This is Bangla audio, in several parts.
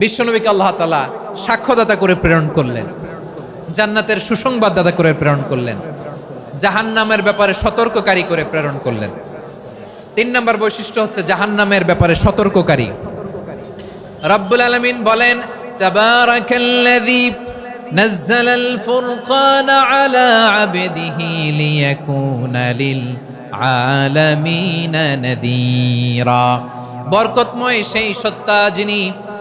বিশ্বনবীকে আল্লাহ তালা সাক্ষ্যদাতা করে প্রেরণ করলেন জান্নাতের সুসংবাদদাতা করে প্রেরণ করলেন জাহান্নামের ব্যাপারে সতর্ককারী করে প্রেরণ করলেন তিন নম্বর বৈশিষ্ট্য হচ্ছে জাহান্নামের ব্যাপারে সতর্ককারী রব্বুল আলমিন বলেন তাবারাকাল্লাযী نزل الفرقان على عبده ليكون للعالمين نذيرا বরকতময় সেই সত্তা যিনি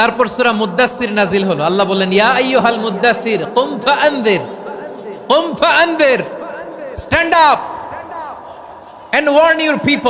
তারপর সুরা মুদাসির নাজিল হলো। আল্লাহ বললেন, ইয়া আইয়ুহাল মুদাসির কুম ফাআনদির কুম ফাআনদির, stand up, and warn your people.